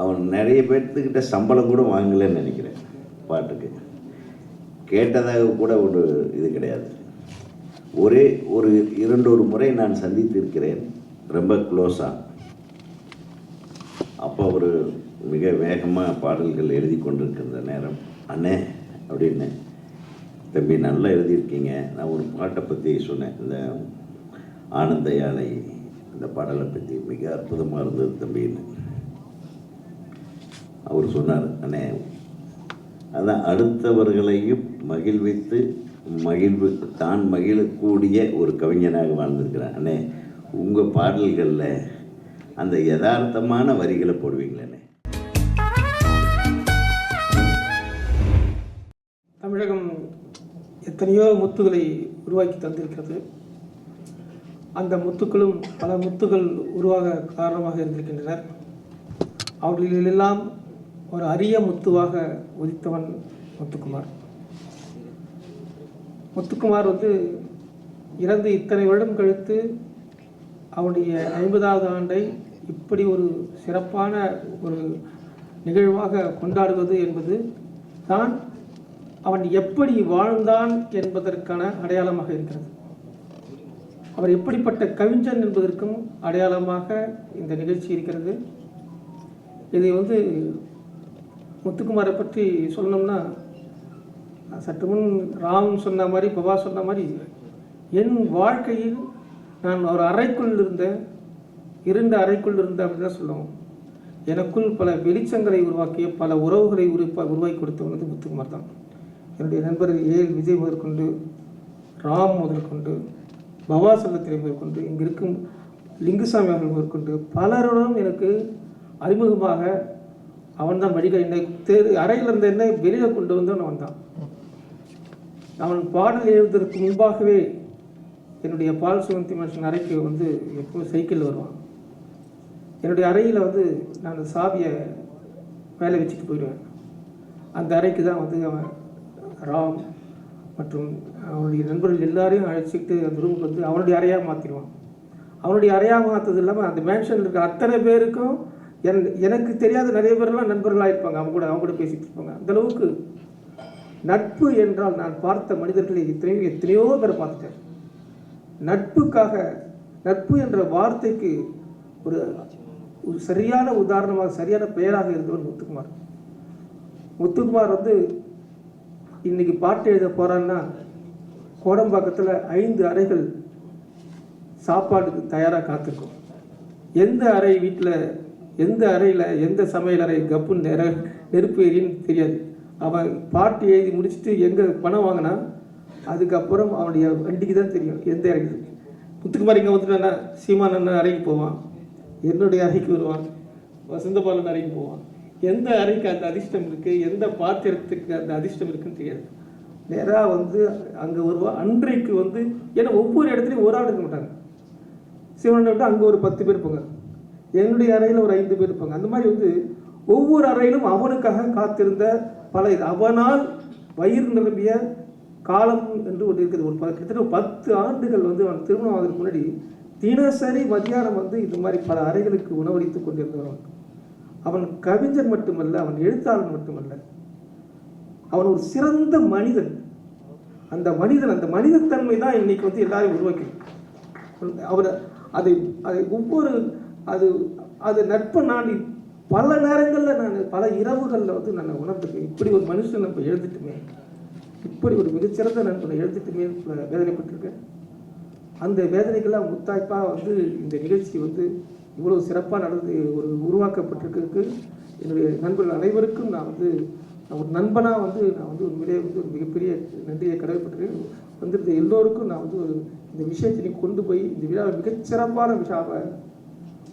அவன் நிறைய பேர்த்துக்கிட்ட சம்பளம் கூட வாங்கலைன்னு நினைக்கிறேன் பாட்டுக்கு. கேட்டதாக கூட ஒரு இது கிடையாது. ஒரே ஒரு இரண்டு ஒரு முறை நான் சந்தித்திருக்கிறேன் ரொம்ப க்ளோஸாக அப்போ அவர் மிக வேகமாக பாடல்கள் எழுதி கொண்டிருக்கிற நேரம். அண்ணே அப்படின்னு. தம்பி நல்லா எழுதியிருக்கீங்க. நான் ஒரு பாட்டை பற்றி சொன்னேன். இந்த ஆனந்த யானை இந்த பாடலை பற்றி மிக அற்புதமாக இருந்தது தம்பின்னு அவர் சொன்னார் அண்ணே அதான் அடுத்தவர்களையும் மகிழ்வித்து மகிழ்வு தான் மகிழக்கூடிய ஒரு கவிஞனாக வாழ்ந்திருக்கிறார். அண்ணே உங்கள் பாடல்களில் அந்த யதார்த்தமான வரிகளை போடுவீங்களே தமிழகம் எத்தனையோ முத்துகளை உருவாக்கி தந்திருக்கிறது. அந்த முத்துக்களும் பல முத்துகள் உருவாக காரணமாக இருந்திருக்கின்றனர் அவர்களிலெல்லாம் ஒரு அரிய முத்துவாக உதித்தவன் முத்துக்குமார். முத்துக்குமார் வந்து இறந்து இத்தனை வருடம் கழித்து அவனுடைய ஐம்பதாவது ஆண்டை இப்படி ஒரு சிறப்பான ஒரு நிகழ்வாக கொண்டாடுவது என்பது தான் அவன் எப்படி வாழ்ந்தான் என்பதற்கான அடையாளமாக இருக்கிறது. அவர் எப்படிப்பட்ட கவிஞன் என்பதற்கும் அடையாளமாக இந்த நிகழ்ச்சி இருக்கிறது. இதை வந்து முத்துக்குமாரை பற்றி சொல்லணும்னா சற்று முன் ராம் சொன்ன மாதிரி பவா சொன்ன மாதிரி என் வாழ்க்கையில் நான் ஒரு அறைக்குள் இருந்தேன். இரண்டு அறைக்குள் இருந்தேன் அப்படின்னு தான் சொல்லுவோம் எனக்குள் பல வெளிச்சங்களை உருவாக்கிய பல உறவுகளை உருப்பா உருவாக்கி கொடுத்தவன் வந்து முத்துக்குமார் தான். என்னுடைய நண்பர்கள் ஏ விஜய் முதற்கொண்டு ராம் முதற்கொண்டு பவா செல்லத்திரை முதற்கொண்டு இங்கே இருக்கும் லிங்குசாமி அவர்கள் முதற்கொண்டு பலருடன் எனக்கு அறிமுகமாக அவன் தான் வழிகள் என்னை தெரு அறையில் இருந்த என்னை வெளியில் கொண்டு வந்து அவன் தான் அவன் பாடல் எழுதுவதற்கு முன்பாகவே என்னுடைய பால் சுகந்தி மனுஷன் அறைக்கு வந்து எப்பவும் சைக்கிளில் வருவான். என்னுடைய அறையில் வந்து நான் சாவியை வேலை வச்சுட்டு போயிடுவேன். அந்த அறைக்கு தான் வந்து அவன் ராம் மற்றும் அவனுடைய நண்பர்கள் எல்லாரையும் அழைச்சிக்கிட்டு அந்த ரூமுக்கு வந்து அவனுடைய அறையாக மாற்றிடுவான் அவனுடைய அறையாக மாற்றது இல்லாமல் அந்த மேன்ஷனில் இருக்கிற அத்தனை பேருக்கும் என் எனக்கு தெரியாத நிறைய பேர்லாம் நண்பர்களாக இருப்பாங்க. அவங்க கூட அவங்க கூட பேசிகிட்டு இருப்பாங்க. அந்தளவுக்கு நட்பு என்றால் நான் பார்த்த மனிதர்களை எத்தனையோ எத்தனையோ பேரை பார்த்துட்டேன். நட்புக்காக நட்பு என்ற வார்த்தைக்கு ஒரு ஒரு சரியான உதாரணமாக சரியான பெயராக இருந்தவர் முத்துக்குமார். முத்துக்குமார் வந்து இன்னைக்கு பாட்டு எழுத போகிறான்னா கோடம்பாக்கத்தில் ஐந்து அறைகள் சாப்பாடுக்கு தயாராக காத்திருக்கும். எந்த அறை வீட்டில் எந்த அறையில் எந்த சமையல் அறை கப்புன்னு நிற நெருப்பு எரின்னு தெரியாது. அவன் பாட்டு எழுதி முடிச்சுட்டு எங்கே பணம் வாங்கினா அதுக்கப்புறம் அவனுடைய வண்டிக்கு தான் தெரியும் எந்த அறைக்கு. முத்துக்குமார் இங்கே வந்துட்டானா சீமான் அண்ணன் அறைக்கு போவான். என்னுடைய அறைக்கு வருவான். வசந்தபாலன் அறைக்கு போவான். எந்த அறைக்கு அந்த அதிர்ஷ்டம் இருக்குது எந்த பாத்திரத்துக்கு அந்த அதிர்ஷ்டம் இருக்குன்னு தெரியாது. நேராக வந்து அங்கே வருவான் அன்றைக்கு வந்து ஏன்னா ஒவ்வொரு இடத்துலையும் ஒரு ஆள் இருக்க மாட்டாங்க. சிவனை விட்டு அங்கே ஒரு பத்து பேர் போங்க என்னுடைய அறையில் ஒரு ஐந்து பேர் இருப்பாங்க. அந்த மாதிரி வந்து ஒவ்வொரு அறையிலும் அவனுக்காக காத்திருந்த பல இது. அவனால் வயிறு நிரம்பிய காலம் என்று ஒன்று இருக்குது. ஒரு கிட்டத்தட்ட ஒரு பத்து ஆண்டுகள் வந்து அவன் திருமணம் ஆவதற்கு முன்னாடி தினசரி மதியானம் வந்து இது மாதிரி பல அறைகளுக்கு உணவளித்துக் கொண்டிருந்தவன் அவன். கவிஞர் மட்டுமல்ல அவன் எழுத்தாளன் மட்டுமல்ல. அவன் ஒரு சிறந்த மனிதன். அந்த மனிதன் அந்த மனிதத்தன்மை தான் இன்னைக்கு வந்து எல்லாரையும் உருவாக்கி அவர் அதை அதை ஒவ்வொரு அது அது நட்பை நான் பல நேரங்களில் நான் பல இரவுகளில் வந்து நான் உணர்ந்துருக்கேன் இப்படி ஒரு மனுஷன் நம்ம எழுதிட்டுமே இப்படி ஒரு மிகச்சிறந்த நண்பனை எழுதிட்டுமே வேதனைப்பட்டிருக்கேன். அந்த வேதனைகள்லாம் முத்தாய்ப்பாக வந்து இந்த நிகழ்ச்சி வந்து இவ்வளோ சிறப்பாக நடந்து ஒரு உருவாக்கப்பட்டிருக்கு என்னுடைய நண்பர்கள் அனைவருக்கும் நான் வந்து நான் ஒரு நண்பனாக வந்து நான் வந்து உண்மையிலே வந்து ஒரு மிகப்பெரிய நன்றியை கடமைப்பட்டிருக்கேன். வந்திருந்த எல்லோருக்கும் நான் வந்து இந்த விஷயத்தை கொண்டு போய் இந்த விழாவை மிகச்சிறப்பான விழாவை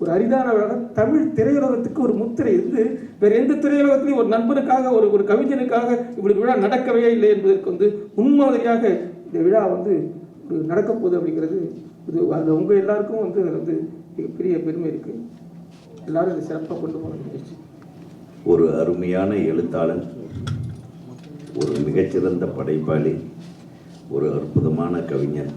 ஒரு அரிதானவராக தமிழ் திரையுலகத்துக்கு ஒரு முத்திரை இருந்து வேற எந்த திரையுலகத்திலையும் ஒரு நண்பனுக்காக ஒரு ஒரு கவிஞனுக்காக இப்படி விழா நடக்கவே இல்லை என்பதற்கு வந்து முன்மாதிரியாக இந்த விழா வந்து நடக்க போகுது அப்படிங்கிறது இது அதில் உங்கள் எல்லாருக்கும் வந்து அதில் வந்து மிகப்பெரிய பெருமை இருக்குது எல்லாரும் இதை சிறப்பாக கொண்டு போக நிகழ்ச்சி ஒரு அருமையான எழுத்தாளன் ஒரு மிகச்சிறந்த படைப்பாளி ஒரு அற்புதமான கவிஞர்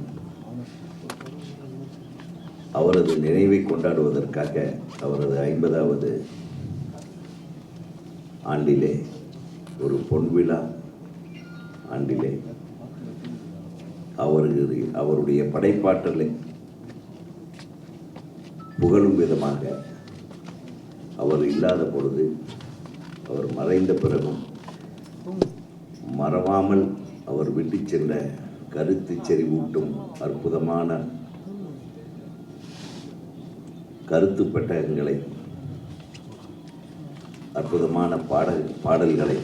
அவரது நினைவை கொண்டாடுவதற்காக அவரது ஐம்பதாவது ஆண்டிலே ஒரு பொன் விழா ஆண்டிலே அவருக்கு அவருடைய படைப்பாற்றலை புகழும் விதமாக அவர் இல்லாத பொழுது அவர் மறைந்த பிறகும் மறவாமல் அவர் விட்டு சென்ற கருத்து செறிவூட்டும் அற்புதமான கருத்து பெட்டகங்களை அற்புதமான பாடல் பாடல்களை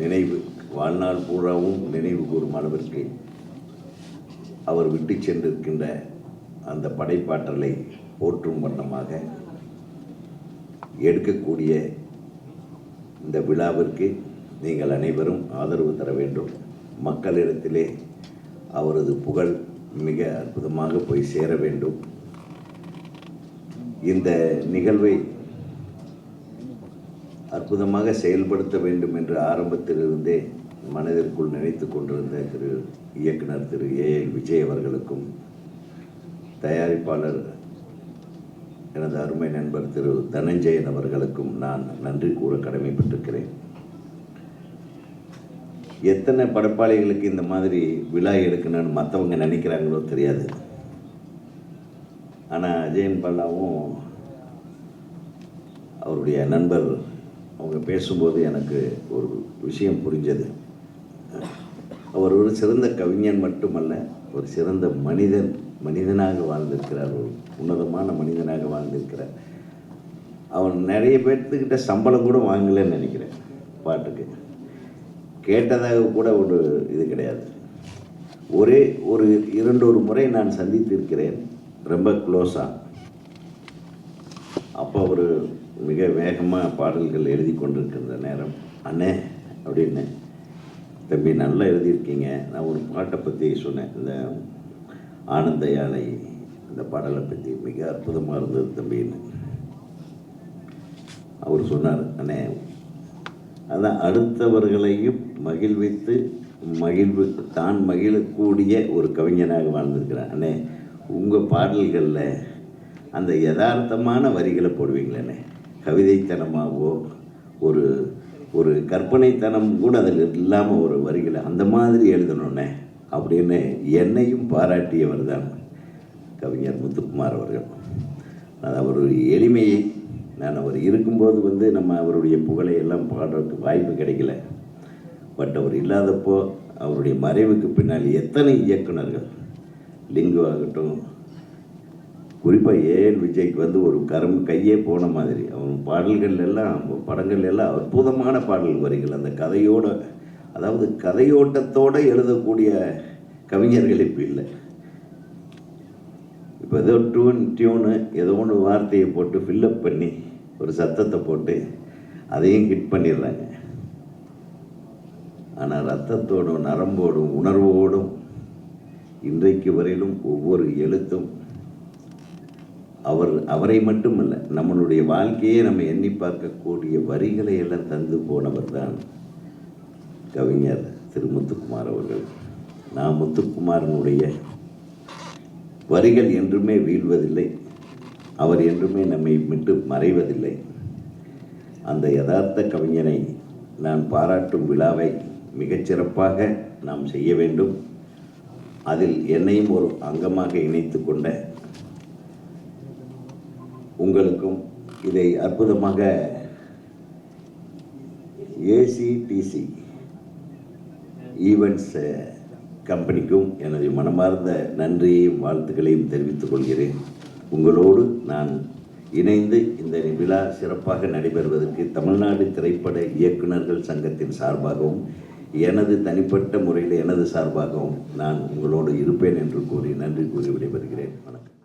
நினைவு வாழ்நாள் பூராவும் நினைவு கூறும் அளவிற்கு அவர் விட்டு சென்றிருக்கின்ற அந்த படைப்பாற்றலை போற்றும் வண்ணமாக எடுக்கக்கூடிய இந்த விழாவிற்கு நீங்கள் அனைவரும் ஆதரவு தர வேண்டும். மக்களிடத்திலே அவரது புகழ் மிக அற்புதமாக போய் சேர வேண்டும். இந்த நிகழ்வை அற்புதமாக செயல்படுத்த வேண்டும் என்று ஆரம்பத்திலிருந்தே மனதிற்குள் நினைத்து கொண்டிருந்த திரு இயக்குனர் திரு ஏஎல் விஜய் அவர்களுக்கும் தயாரிப்பாளர் எனது அருமை நண்பர் திரு தனஞ்சயன் அவர்களுக்கும் நான் நன்றி கூற கடமைப்பட்டிருக்கிறேன். எத்தனை படைப்பாளிகளுக்கு இந்த மாதிரி விழா எடுக்கணும்னு மற்றவங்க நினைக்கிறாங்களோ தெரியாது. ஆனால் அஜயன் பல்லாவும் அவருடைய நண்பர் அவங்க பேசும்போது எனக்கு ஒரு விஷயம் புரிஞ்சது. அவர் ஒரு சிறந்த கவிஞன் மட்டுமல்ல ஒரு சிறந்த மனிதன் மனிதனாக வாழ்ந்திருக்கிறார் ஒரு உன்னதமான மனிதனாக வாழ்ந்திருக்கிறார். அவன் நிறைய பேர்த்துக்கிட்ட சம்பளம் கூட வாங்கலைன்னு நினைக்கிறேன் பாட்டுக்கு. கேட்டதாக கூட ஒரு இது கிடையாது. ஒரே ஒரு இரண்டு ஒரு முறை நான் சந்தித்திருக்கிறேன். ரொம்ப க்ளோஸாக அப்போ அவர் மிக வேகமாக பாடல்கள் எழுதி கொண்டிருக்கிற நேரம். அண்ணே அப்படின்னு. தம்பி நல்லா எழுதியிருக்கீங்க. நான் ஒரு பாட்டை பற்றி சொன்னேன். இந்த ஆனந்த யானை இந்த பாடலை பற்றி மிக அற்புதமாக இருந்தது தம்பின்னு. அவர் சொன்னார் அண்ணே அதான் அடுத்தவர்களையும் மகிழ்வித்து மகிழ்வு தான் மகிழக்கூடிய ஒரு கவிஞனாக வாழ்ந்திருக்கிறேன் அண்ணே உங்கள் பாடல்களில் அந்த யதார்த்தமான வரிகளை போடுவீங்களே கவிதைத்தனமாகவோ ஒரு ஒரு கற்பனைத்தனம் கூட அதில் இல்லாமல் ஒரு வரிகளை அந்த மாதிரி எழுதணுன்னே அப்படின்னு என்னையும் பாராட்டியவர் தான் கவிஞர் முத்துக்குமார் அவர்கள். அது அவருடைய எளிமையை நான் அவர் இருக்கும்போது வந்து நம்ம அவருடைய புகழை எல்லாம் பாடுறதுக்கு வாய்ப்பு கிடைக்கல. பட் அவர் இல்லாதப்போ அவருடைய மறைவுக்கு பின்னால் எத்தனை இயக்குனர்கள் லிங்கு ஆகட்டும் குறிப்பாக ஏஎல் விஜய்க்கு வந்து ஒரு கரம் கையே போன மாதிரி. அவன் பாடல்கள் எல்லாம் படங்கள் எல்லாம் அற்புதமான பாடல் வரிகள். அந்த கதையோட அதாவது கதையோட்டத்தோடு எழுதக்கூடிய கவிஞர்கள் இப்போ இல்லை. இப்போ ஏதோ டியூன் டியூனு ஏதோ ஒன்று வார்த்தையை போட்டு ஃபில்லப் பண்ணி ஒரு சத்தத்தை போட்டு அதையும் ஹிட் பண்ணிடுறாங்க. ஆனால் ரத்தத்தோடும் நரம்போடும் உணர்வோடும் இன்றைக்கு வரையிலும் ஒவ்வொரு எழுத்தும் அவர் அவரை மட்டுமல்ல நம்மளுடைய வாழ்க்கையே நம்ம எண்ணி பார்க்கக்கூடிய வரிகளை எல்லாம் தந்து போனவர் தான் கவிஞர் திரு முத்துக்குமார் அவர்கள். நான் முத்துக்குமாரனுடைய வரிகள் என்றுமே வீழ்வதில்லை. அவர் என்றுமே நம்மை விட்டு மறைவதில்லை. அந்த யதார்த்த கவிஞனை நான் பாராட்டும் விழாவை மிகச்சிறப்பாக நாம் செய்ய வேண்டும். அதில் என்னையும் ஒரு அங்கமாக இணைத்து கொண்ட உங்களுக்கும் இதை அற்புதமாக ஏசிடிசி ஈவெண்ட்ஸ் கம்பெனிக்கும் எனது மனமார்ந்த நன்றியையும் வாழ்த்துக்களையும் தெரிவித்துக் கொள்கிறேன். உங்களோடு நான் இணைந்து இந்த விழா சிறப்பாக நடைபெறுவதற்கு தமிழ்நாடு திரைப்பட இயக்குனர்கள் சங்கத்தின் சார்பாகவும் எனது தனிப்பட்ட முறையில் எனது சார்பாகவும் நான் உங்களோடு இருப்பேன் என்று கூறி நன்றி கூறி விடைபெறுகிறேன். வணக்கம்.